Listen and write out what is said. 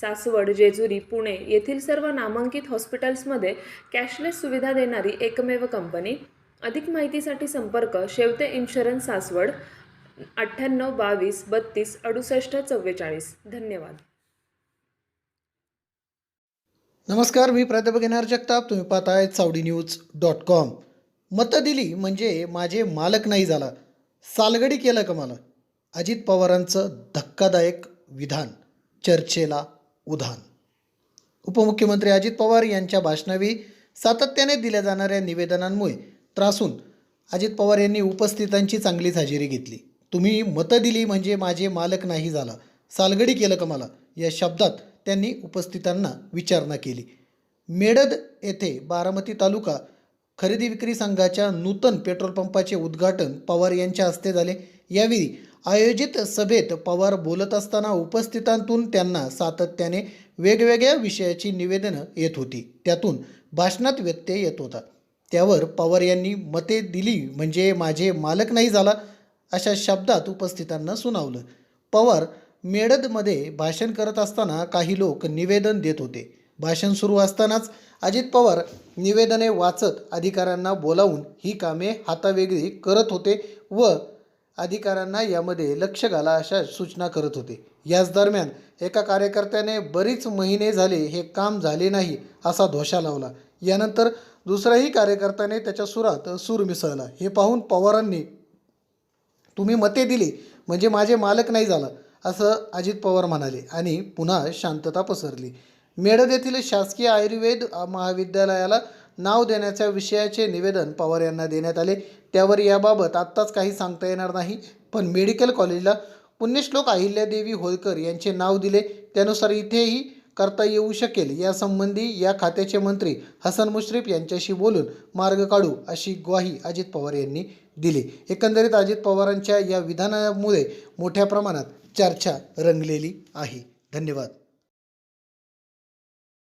सासवड जेजुरी पुणे येथील सर्व नामांकित हॉस्पिटल्समध्ये कॅशलेस सुविधा देणारी एकमेव कंपनी. अधिक माहितीसाठी संपर्क शेवते इन्शुरन्स सासवड अठ्ठ्याण्णव बावीस बत्तीस अडुसष्ट चव्वेचाळीस. धन्यवाद. नमस्कार मी प्राध्यापक येणार जगताप. तुम्ही पाहताय चावडी न्यूज डॉट कॉम. मतं दिली म्हणजे माझे मालक नाही झाला. सालगडी केलं का मला? अजित पवारांचं धक्कादायक विधान. चर्चेला उधाण उपमुख्यमंत्री अजित पवार यांच्या भाषणावेळी सातत्याने दिल्या जाणाऱ्या निवेदनांमुळे त्रासून अजित पवार यांनी उपस्थितांची चांगलीच हजेरी घेतली. तुम्ही मतं दिली म्हणजे माझे मालक नाही झाला. सालगडी केलं का मला? या शब्दात त्यांनी उपस्थितांना विचारणा केली. मेडद येथे बारामती तालुका खरेदी विक्री संघाच्या नूतन पेट्रोल पंपाचे उद्घाटन पवार यांच्या हस्ते झाले. यावेळी आयोजित सभेत पवार बोलत असताना उपस्थितांतून त्यांना सातत्याने वेगवेगळ्या विषयाची निवेदनं येत होती. त्यातून भाषणात व्यत्यय येत होता. त्यावर पवार यांनी मते दिली म्हणजे माझे मालक नाही झाला अशा शब्दात उपस्थितांना सुनावलं. पवार मेडदमध्ये भाषण करत असताना काही लोक निवेदन देत होते. भाषण सुरू असतानाच अजित पवार निवेदने वाचत अधिकाऱ्यांना बोलावून ही कामे हातावेगळी करत होते व अधिकाऱ्यांना यामध्ये लक्ष घाला अशा सूचना करत होते. याच दरम्यान एका कार्यकर्त्याने बरीच महिने झाले हे काम झाले नाही असा धोशा लावला. यानंतर दुसऱ्याही कार्यकर्त्याने त्याच्या सुरात सूर मिसळला. हे पाहून पवारांनी तुम्ही मते दिली म्हणजे माझे मालक नाही झाला असं अजित पवार म्हणाले आणि पुन्हा शांतता पसरली. मेडद येथील शासकीय आयुर्वेद महाविद्यालयाला नाव देण्याच्या विषयाचे निवेदन पवार यांना देण्यात आले. त्यावर याबाबत आत्ताच काही सांगता येणार नाही. पण मेडिकल कॉलेजला पुण्यश्लोक अहिल्यादेवी होळकर यांचे नाव दिले. त्यानुसार इथेही करता येऊ शकेल. यासंबंधी या खात्याचे मंत्री हसन मुश्रीफ यांच्याशी बोलून मार्ग काढू अशी ग्वाही अजित पवार यांनी दिली. एकंदरीत अजित पवारांच्या या विधानामुळे मोठ्या प्रमाणात चर्चा रंगलेली आहे. धन्यवाद.